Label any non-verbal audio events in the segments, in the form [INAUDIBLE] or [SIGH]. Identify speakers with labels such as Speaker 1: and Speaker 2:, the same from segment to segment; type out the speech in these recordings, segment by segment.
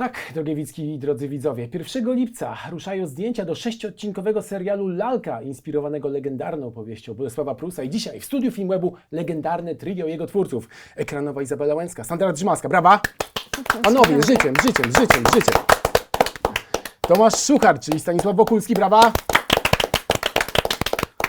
Speaker 1: Tak, drogie widzki i drodzy widzowie, 1 lipca ruszają zdjęcia do sześciodcinkowego serialu Lalka, inspirowanego legendarną powieścią Bolesława Prusa. I dzisiaj w studiu Filmwebu legendarne trio jego twórców. Ekranowa Izabela Łęcka, Sandra Drzymaska, brawa! Panowie, życiem, życiem, życiem, życiem. Tomasz Szuchar, czyli Stanisław Wokulski, brawa!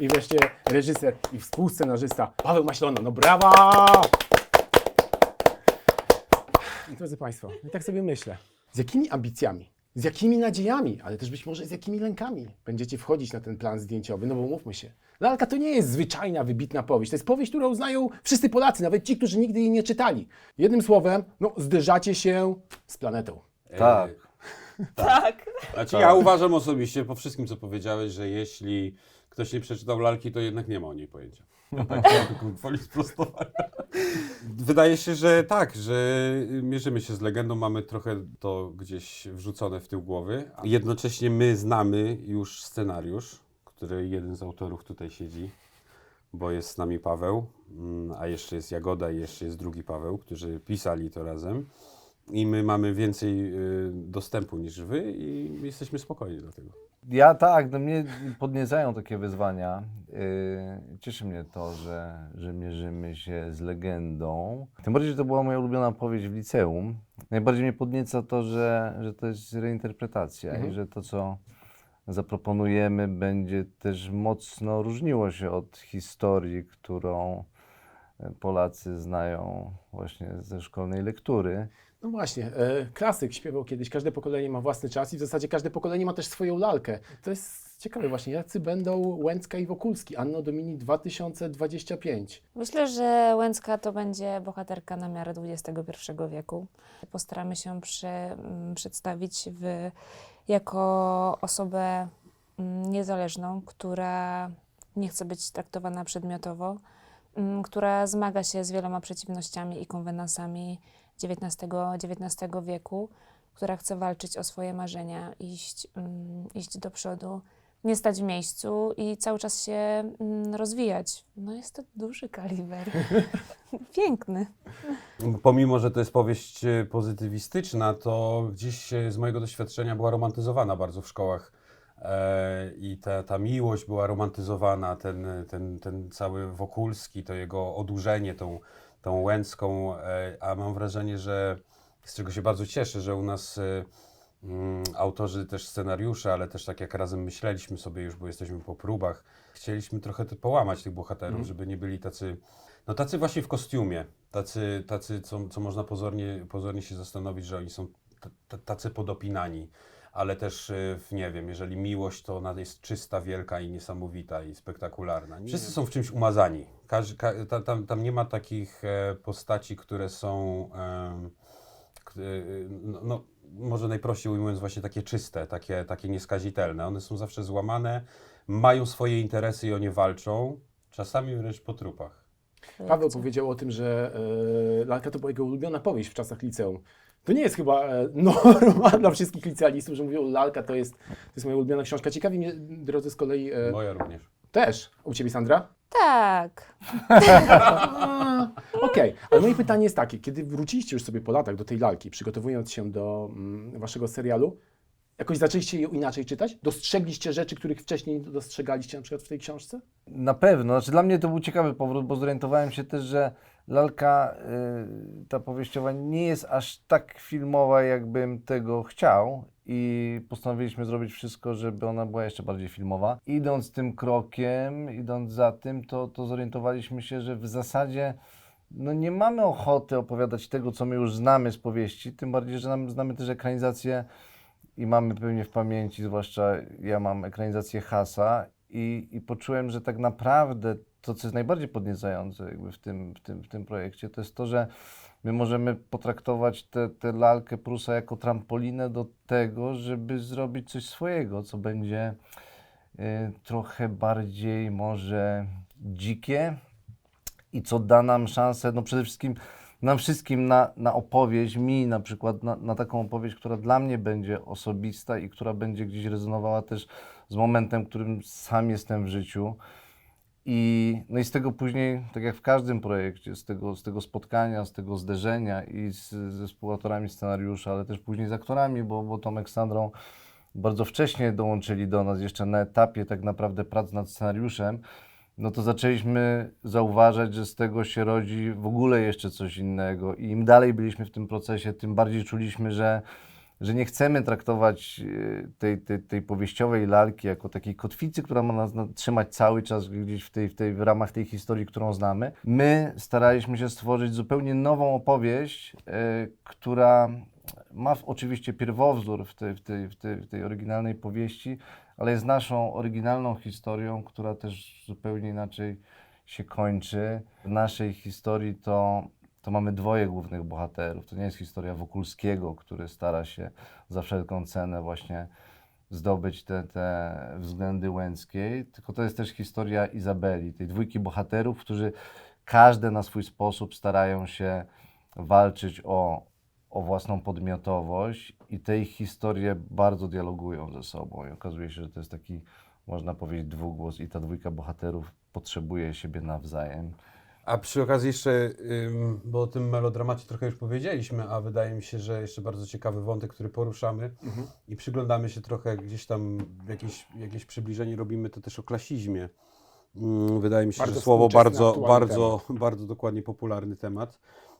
Speaker 1: I wreszcie reżyser i współscenarzysta Paweł Maślona, no brawa! Drodzy Państwo, ja tak sobie myślę, z jakimi ambicjami, z jakimi nadziejami, ale też być może z jakimi lękami będziecie wchodzić na ten plan zdjęciowy, no bo mówmy się, Lalka to nie jest zwyczajna, wybitna powieść, to jest powieść, którą znają wszyscy Polacy, nawet ci, którzy nigdy jej nie czytali. Jednym słowem, no zderzacie się z planetą.
Speaker 2: Tak.
Speaker 3: Tak.
Speaker 2: Znaczy ja uważam osobiście po wszystkim, co powiedziałeś, że jeśli ktoś nie przeczytał lalki, to jednak nie ma o niej pojęcia. Ja tak gwoli sprostowania. Wydaje się, że tak, że mierzymy się z legendą, mamy trochę to gdzieś wrzucone w tył głowy. Jednocześnie my znamy już scenariusz, który jeden z autorów tutaj siedzi, bo jest z nami Paweł, mm, a jeszcze jest Jagoda i jeszcze jest drugi Paweł, którzy pisali to razem. I my mamy więcej y, dostępu niż wy i jesteśmy spokojni dlatego.
Speaker 4: Ja tak, no mnie podniecają takie wyzwania. Yy, cieszy mnie to, że, że mierzymy się z legendą. Tym bardziej, że to była moja ulubiona powieść w liceum. Najbardziej mnie podnieca to, że, że to jest reinterpretacja i że to, co zaproponujemy, będzie też mocno różniło się od historii, którą Polacy znają właśnie ze szkolnej lektury.
Speaker 1: No właśnie, e, klasyk śpiewał kiedyś, każde pokolenie ma własny czas i w zasadzie każde pokolenie ma też swoją lalkę. To jest ciekawe właśnie, jacy będą Łęcka i Wokulski, Anno Domini 2025.
Speaker 3: Myślę, że Łęcka to będzie bohaterka na miarę XXI wieku. Postaramy się przy, m, przedstawić w, jako osobę m, niezależną, która nie chce być traktowana przedmiotowo, m, która zmaga się z wieloma przeciwnościami i konwenansami XIX, XIX wieku, która chce walczyć o swoje marzenia, iść, mm, iść do przodu, nie stać w miejscu i cały czas się mm, rozwijać. No jest to duży kaliber. [LAUGHS] Piękny.
Speaker 2: Pomimo, że to jest powieść e, pozytywistyczna, to gdzieś e, z mojego doświadczenia była romantyzowana bardzo w szkołach. E, I ta, ta miłość była romantyzowana, ten, ten, ten cały Wokulski, to jego odurzenie tą, tą Łęcką, e, a mam wrażenie, że z czego się bardzo cieszę, że u nas e, mm, autorzy też scenariusze, ale też tak jak razem myśleliśmy sobie już, bo jesteśmy po próbach, chcieliśmy trochę połamać tych bohaterów, żeby nie byli tacy, no tacy właśnie w kostiumie, tacy, tacy co, co można pozornie, pozornie się zastanowić, że oni są tacy podopinani. Ale też, y, nie wiem, jeżeli miłość, to ona jest czysta, wielka i niesamowita i spektakularna. Wszyscy są w czymś umazani. Każ, ka, ta, tam, tam nie ma takich e, postaci, które są, y, no, no, może najprościej ujmując, właśnie takie czyste, takie, takie nieskazitelne. One są zawsze złamane, mają swoje interesy i o nie walczą, czasami wręcz po trupach.
Speaker 1: Paweł powiedział o tym, że e, Lalka to była jego ulubiona powieść w czasach liceum. To nie jest chyba e, [LAUGHS] norma dla wszystkich licealistów, że mówią Lalka to jest, to jest moja ulubiona książka. Ciekawi mnie, drodzy, z kolei e,
Speaker 2: Moja również.
Speaker 1: też. U Ciebie, Sandra?
Speaker 3: Tak.
Speaker 1: A, [LAUGHS] Okej, ale moje pytanie jest takie, kiedy wróciliście już sobie po latach do tej lalki, przygotowując się do mm, waszego serialu, jakoś zaczęliście ją inaczej czytać? Dostrzegliście rzeczy, których wcześniej nie dostrzegaliście na przykład w tej książce?
Speaker 4: Na pewno. Znaczy, dla mnie to był ciekawy powrót, bo zorientowałem się też, że lalka, y, ta powieściowa, nie jest aż tak filmowa, jakbym tego chciał. I postanowiliśmy zrobić wszystko, żeby ona była jeszcze bardziej filmowa. Idąc tym krokiem, idąc za tym, to, to zorientowaliśmy się, że w zasadzie no nie mamy ochoty opowiadać tego, co my już znamy z powieści, tym bardziej, że nam, znamy też ekranizację i mamy pewnie w pamięci, zwłaszcza ja mam ekranizację Hasa i, i poczułem, że tak naprawdę to, co jest najbardziej podniecające jakby w, tym, w, tym, w tym projekcie, to jest to, że my możemy potraktować tę lalkę Prusa jako trampolinę do tego, żeby zrobić coś swojego, co będzie y, trochę bardziej może dzikie i co da nam szansę, no przede wszystkim nam wszystkim na, na opowieść, mi na przykład, na, na taką opowieść, która dla mnie będzie osobista i która będzie gdzieś rezonowała też z momentem, w którym sam jestem w życiu. I, no i z tego później, tak jak w każdym projekcie, z tego, z tego spotkania, z tego zderzenia i z, ze współautorami scenariusza, ale też później z aktorami, bo, bo Tomek Sandrą bardzo wcześnie dołączyli do nas, jeszcze na etapie tak naprawdę prac nad scenariuszem, no to zaczęliśmy zauważać, że z tego się rodzi w ogóle jeszcze coś innego. I im dalej byliśmy w tym procesie, tym bardziej czuliśmy, że, że nie chcemy traktować e, tej, tej, tej powieściowej lalki jako takiej kotwicy, która ma nas na- trzymać cały czas gdzieś w, tej, w, tej, w ramach tej historii, którą znamy. My staraliśmy się stworzyć zupełnie nową opowieść, e, która ma oczywiście pierwowzór w tej, w, tej, w, tej, w tej oryginalnej powieści, ale jest naszą oryginalną historią, która też zupełnie inaczej się kończy. W naszej historii to, to mamy dwoje głównych bohaterów. To nie jest historia Wokulskiego, który stara się za wszelką cenę właśnie zdobyć te, te względy Łęckiej, tylko to jest też historia Izabeli, tej dwójki bohaterów, którzy każdy na swój sposób starają się walczyć o, o własną podmiotowość i te ich historie bardzo dialogują ze sobą i okazuje się, że to jest taki, można powiedzieć, dwugłos i ta dwójka bohaterów potrzebuje siebie nawzajem.
Speaker 2: A przy okazji jeszcze, bo o tym melodramacie trochę już powiedzieliśmy, a wydaje mi się, że jeszcze bardzo ciekawy wątek, który poruszamy i przyglądamy się trochę gdzieś tam, jakieś, jakieś przybliżenie robimy to też o klasizmie. Mm, Wydaje mi się,
Speaker 1: Bardzo
Speaker 2: że słowo bardzo, bardzo, bardzo dokładnie popularny temat.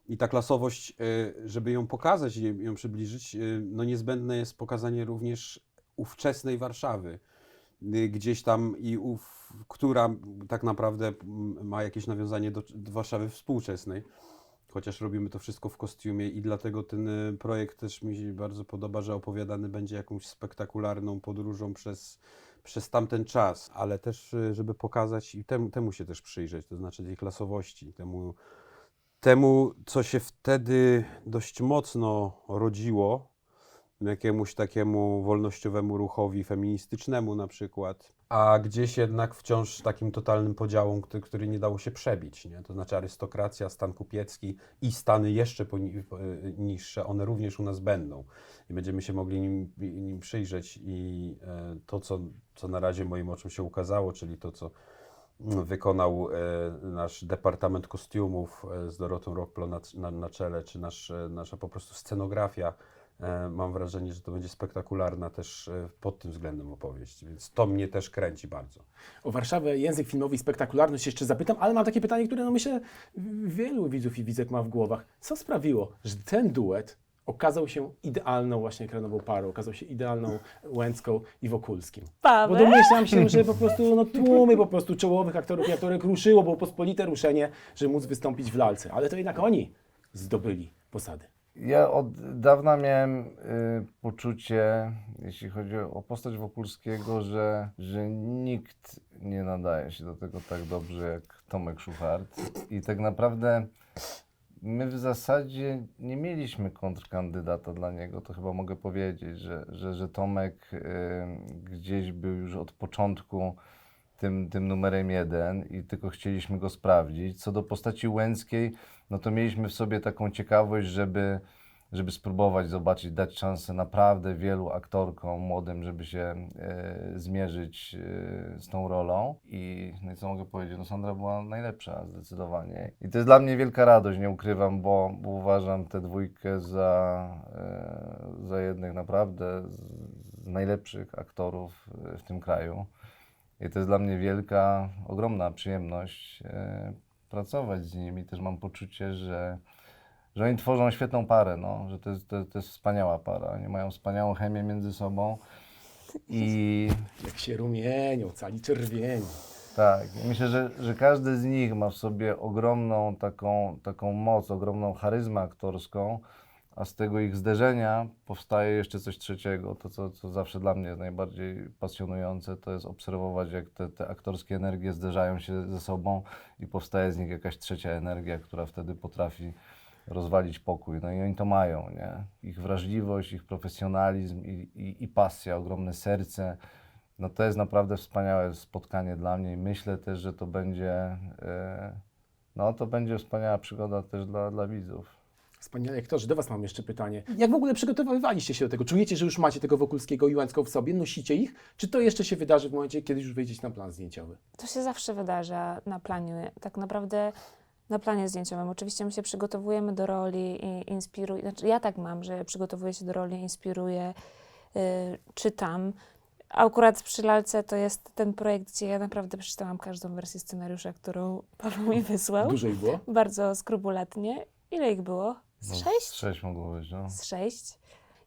Speaker 2: I ta klasowość, y, żeby ją pokazać i ją przybliżyć, y, no niezbędne jest pokazanie również ówczesnej Warszawy. Y, Gdzieś tam i ów, która tak naprawdę ma jakieś nawiązanie do, do Warszawy współczesnej. Chociaż robimy to wszystko w kostiumie i dlatego ten projekt też mi się bardzo podoba, że opowiadany będzie jakąś spektakularną podróżą przez, przez tamten czas, ale też żeby pokazać i temu, temu się też przyjrzeć, to znaczy tej klasowości, temu, temu co się wtedy dość mocno rodziło, jakiemuś takiemu wolnościowemu ruchowi feministycznemu na przykład, a gdzieś jednak wciąż takim totalnym podziałom, który, który nie dało się przebić, nie? To znaczy arystokracja, stan kupiecki i stany jeszcze y, niższe, one również u nas będą i będziemy się mogli nim, nim przyjrzeć i e, to, co, co na razie moim oczom się ukazało, czyli to, co wykonał e, nasz Departament Kostiumów e, z Dorotą Rockplo na, na, na czele, czy nasz, e, nasza po prostu scenografia. Mam wrażenie, że to będzie spektakularna też pod tym względem opowieść, więc to mnie też kręci bardzo.
Speaker 1: O Warszawę, język filmowy i spektakularność jeszcze zapytam, ale mam takie pytanie, które no myślę wielu widzów i widzek ma w głowach. Co sprawiło, że ten duet okazał się idealną właśnie ekranową parą, okazał się idealną Łęcką i Wokulskim? Bo
Speaker 3: Paweł?
Speaker 1: domyślam się, że po prostu no, tłumy po prostu czołowych aktorów i aktorek ruszyło, było pospolite ruszenie, żeby móc wystąpić w lalce. Ale to jednak oni zdobyli posady.
Speaker 4: Ja od dawna miałem y, poczucie, jeśli chodzi o postać Wokulskiego, że, że nikt nie nadaje się do tego tak dobrze jak Tomek Szuchart. I tak naprawdę my w zasadzie nie mieliśmy kontrkandydata dla niego, to chyba mogę powiedzieć, że, że, że Tomek y, gdzieś był już od początku tym, tym numerem jeden i tylko chcieliśmy go sprawdzić. Co do postaci Łęckiej, no to mieliśmy w sobie taką ciekawość, żeby, żeby spróbować zobaczyć, dać szansę naprawdę wielu aktorkom młodym, żeby się e, zmierzyć e, z tą rolą. I, no co mogę powiedzieć, no Sandra była najlepsza zdecydowanie. I to jest dla mnie wielka radość, nie ukrywam, bo, bo uważam tę dwójkę za, e, za jednych naprawdę z, z najlepszych aktorów e, w tym kraju. I to jest dla mnie wielka, ogromna przyjemność e, pracować z nimi. Też mam poczucie, że, że oni tworzą świetną parę, no, że to jest, to, to jest wspaniała para. Oni mają wspaniałą chemię między sobą. I
Speaker 1: Jak się rumienią, cali czerwieni.
Speaker 4: tak, myślę, że, że każdy z nich ma w sobie ogromną taką, taką moc, ogromną charyzmę aktorską, a z tego ich zderzenia powstaje jeszcze coś trzeciego. To, co, co zawsze dla mnie jest najbardziej pasjonujące, to jest obserwować, jak te, te aktorskie energie zderzają się ze sobą i powstaje z nich jakaś trzecia energia, która wtedy potrafi rozwalić pokój. No i oni to mają, nie? Ich wrażliwość, ich profesjonalizm i, i, i pasja, ogromne serce. No to jest naprawdę wspaniałe spotkanie dla mnie i myślę też, że to będzie, e, no to będzie wspaniała przygoda też dla, dla widzów.
Speaker 1: Wspaniali aktorzy, do Was mam jeszcze pytanie. Jak w ogóle przygotowywaliście się do tego? Czujecie, że już macie tego Wokulskiego i Łęcką w sobie? Nosicie ich? Czy to jeszcze się wydarzy w momencie, kiedy już wejdziecie na plan zdjęciowy?
Speaker 3: To się zawsze wydarza na planie, tak naprawdę na planie zdjęciowym. Oczywiście my się przygotowujemy do roli i inspiruję, znaczy ja tak mam, że przygotowuję się do roli, inspiruję, y, czytam. A Akurat przy lalce to jest ten projekt, gdzie ja naprawdę przeczytałam każdą wersję scenariusza, którą [LAUGHS] Paweł mi wysłał.
Speaker 1: Dużo ich było?
Speaker 3: Bardzo skrupulatnie. Ile ich było? Z
Speaker 4: No,
Speaker 3: sześć?
Speaker 4: Z sześć mogło być, no.
Speaker 3: Z sześć.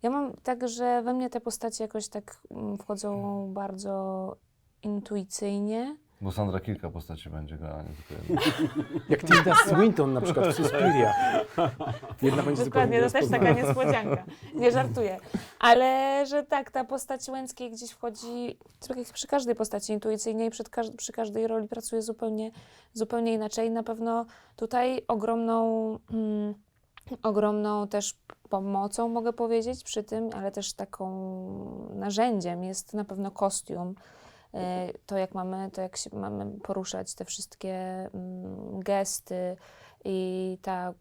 Speaker 3: Ja mam tak, że we mnie te postacie jakoś tak mm, wchodzą bardzo intuicyjnie.
Speaker 4: Bo Sandra kilka postaci będzie grała, nie tylko jedna. [LAUGHS]
Speaker 1: Jak Tilda Swinton na przykład w Suspiria. Jedna będzie
Speaker 3: Dokładnie, to też taka niespodzianka. Nie żartuję. Ale że tak, ta postać Łęckiej gdzieś wchodzi, tak jak przy każdej postaci intuicyjnie i przed przy każdej roli pracuje zupełnie, zupełnie inaczej. Na pewno tutaj ogromną, mm, ogromną też pomocą mogę powiedzieć przy tym, ale też taką narzędziem jest na pewno kostium. E, To jak mamy, to jak się mamy poruszać, te wszystkie mm, gesty i ta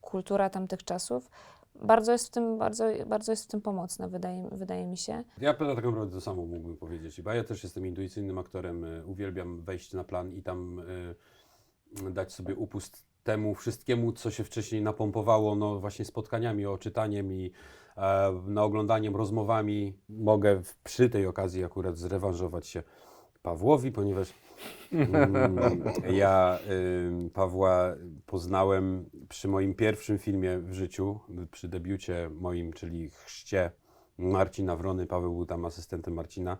Speaker 3: kultura tamtych czasów bardzo jest w tym, bardzo, bardzo jest w tym pomocna, wydaje, wydaje mi się.
Speaker 2: Ja tak naprawdę to samo mógłbym powiedzieć, bo ja też jestem intuicyjnym aktorem, y, uwielbiam wejść na plan i tam y, dać sobie upust temu wszystkiemu, co się wcześniej napompowało, no właśnie spotkaniami, oczytaniem i e, no, oglądaniem, rozmowami. Mogę przy tej okazji akurat zrewanżować się Pawłowi, ponieważ mm, [LAUGHS] ja Pawła poznałem przy moim pierwszym filmie w życiu, przy debiucie moim, czyli Chrzcie Marcina Wrony. Paweł był tam asystentem Marcina,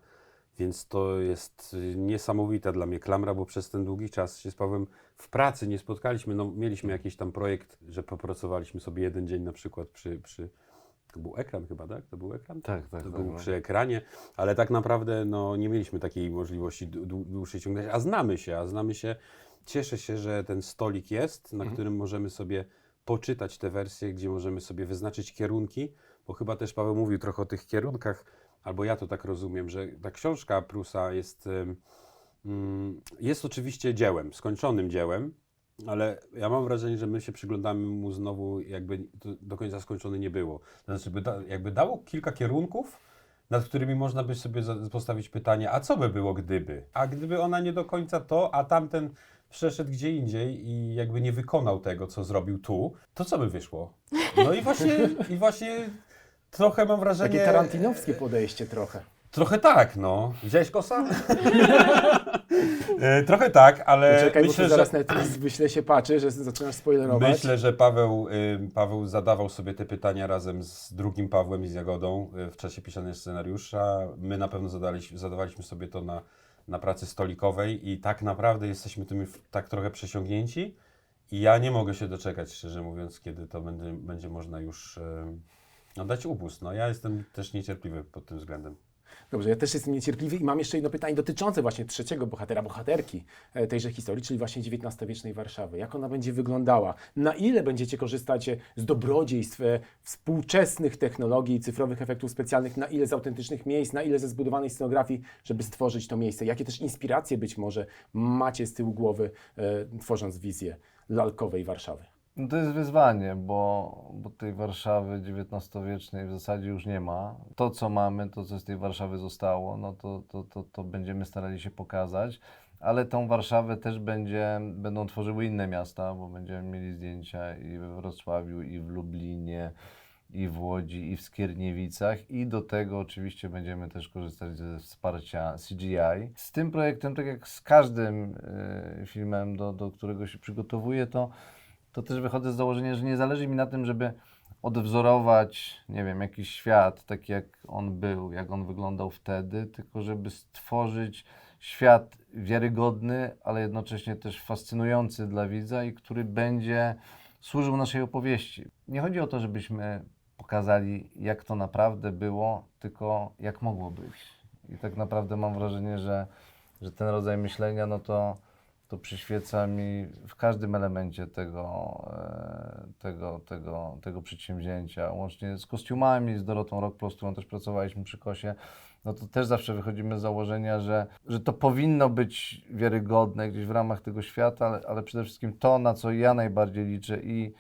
Speaker 2: więc to jest niesamowita dla mnie klamra, bo przez ten długi czas się z Pawłem w pracy nie spotkaliśmy. No, mieliśmy jakiś tam projekt, że popracowaliśmy sobie jeden dzień na przykład przy, przy to był ekran chyba, tak? To był ekran?
Speaker 4: Tak, tak.
Speaker 2: To
Speaker 4: tak,
Speaker 2: był
Speaker 4: no.
Speaker 2: przy ekranie, ale tak naprawdę no, nie mieliśmy takiej możliwości dłu- dłu- dłuższej ciągnięcia, a znamy się, a znamy się. Cieszę się, że ten stolik jest, na którym możemy sobie poczytać te wersje, gdzie możemy sobie wyznaczyć kierunki, bo chyba też Paweł mówił trochę o tych kierunkach, albo ja to tak rozumiem, że ta książka Prusa jest, mm, jest oczywiście dziełem, skończonym dziełem, ale ja mam wrażenie, że my się przyglądamy mu znowu, jakby do końca skończony nie było. Znaczy, by da, jakby dało kilka kierunków, nad którymi można by sobie postawić pytanie, a co by było gdyby? A gdyby ona nie do końca to, a tamten przeszedł gdzie indziej i jakby nie wykonał tego, co zrobił tu, to co by wyszło? No i właśnie, i właśnie trochę mam wrażenie...
Speaker 1: Takie tarantinowskie podejście trochę.
Speaker 2: Trochę tak, no. Widziałeś kosa? [LAUGHS] E, Trochę tak, ale
Speaker 1: Czekaj, bo
Speaker 2: myślę,
Speaker 1: tu
Speaker 2: że...
Speaker 1: zaraz Netflix wyśle się patrzy, że zaczynasz spoilerować.
Speaker 2: Myślę, że Paweł, y, Paweł zadawał sobie te pytania razem z drugim Pawłem i z Jagodą y, w czasie pisania scenariusza. My na pewno zadaliśmy, zadawaliśmy sobie to na, na pracy stolikowej i tak naprawdę jesteśmy tym tak trochę przesiągnięci. I ja nie mogę się doczekać, szczerze mówiąc, kiedy to będzie, będzie można już y, no, dać upust. No, ja jestem też niecierpliwy pod tym względem.
Speaker 1: Dobrze, ja też jestem niecierpliwy i mam jeszcze jedno pytanie dotyczące właśnie trzeciego bohatera, bohaterki e, tejże historii, czyli właśnie XIX-wiecznej Warszawy. Jak ona będzie wyglądała? Na ile będziecie korzystać e, z dobrodziejstw e, współczesnych technologii, cyfrowych efektów specjalnych, na ile z autentycznych miejsc, na ile ze zbudowanej scenografii, żeby stworzyć to miejsce? Jakie też inspiracje być może macie z tyłu głowy, e, tworząc wizję lalkowej Warszawy?
Speaker 4: No to jest wyzwanie, bo, bo tej Warszawy XIX-wiecznej w zasadzie już nie ma. To, co mamy, to, co z tej Warszawy zostało, no to, to, to, to będziemy starali się pokazać. Ale tą Warszawę też będzie, będą tworzyły inne miasta, bo będziemy mieli zdjęcia i we Wrocławiu, i w Lublinie, i w Łodzi, i w Skierniewicach. I do tego oczywiście będziemy też korzystać ze wsparcia CGI. Z tym projektem, tak jak z każdym y, filmem, do, do którego się przygotowuję, to to też wychodzę z założenia, że nie zależy mi na tym, żeby odwzorować, nie wiem, jakiś świat taki jak on był, jak on wyglądał wtedy, tylko żeby stworzyć świat wiarygodny, ale jednocześnie też fascynujący dla widza i który będzie służył naszej opowieści. Nie chodzi o to, żebyśmy pokazali, jak to naprawdę było, tylko jak mogło być. I tak naprawdę mam wrażenie, że, że ten rodzaj myślenia, no to to przyświeca mi w każdym elemencie tego, e, tego, tego, tego przedsięwzięcia, łącznie z kostiumami, z Dorotą Rockplus, z którą też pracowaliśmy przy Kosie, no to też zawsze wychodzimy z założenia, że, że to powinno być wiarygodne gdzieś w ramach tego świata, ale, ale przede wszystkim to, na co ja najbardziej liczę i,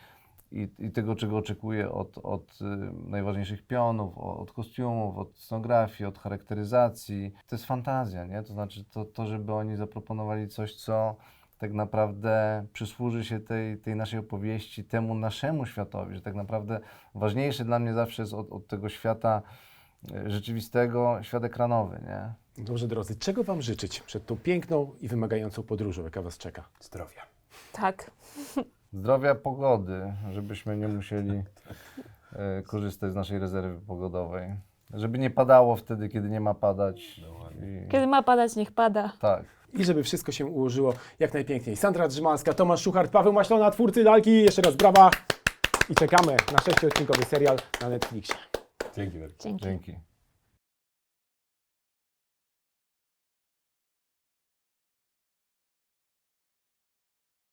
Speaker 4: i, i tego, czego oczekuję od, od y, najważniejszych pionów, od kostiumów, od scenografii, od charakteryzacji. To jest fantazja, nie? To znaczy to, to żeby oni zaproponowali coś, co tak naprawdę przysłuży się tej, tej naszej opowieści, temu naszemu światowi, że tak naprawdę ważniejsze dla mnie zawsze jest od, od tego świata y, rzeczywistego, świat ekranowy, nie?
Speaker 1: Dobrze, drodzy, czego Wam życzyć przed tą piękną i wymagającą podróżą, jaka Was czeka?
Speaker 2: Zdrowia.
Speaker 3: Tak.
Speaker 4: Zdrowia, pogody, żebyśmy nie musieli e, korzystać z naszej rezerwy pogodowej. Żeby nie padało wtedy, kiedy nie ma padać. I,
Speaker 3: Kiedy ma padać, niech pada.
Speaker 4: tak.
Speaker 1: I żeby wszystko się ułożyło jak najpiękniej. Sandra Drzymalska, Tomasz Szuchart, Paweł Maślona, twórcy lalki. Jeszcze raz brawa i czekamy na sześciodcinkowy serial na Netflixie.
Speaker 2: Dzięki wielkie.
Speaker 3: Dzięki.
Speaker 4: Dzięki.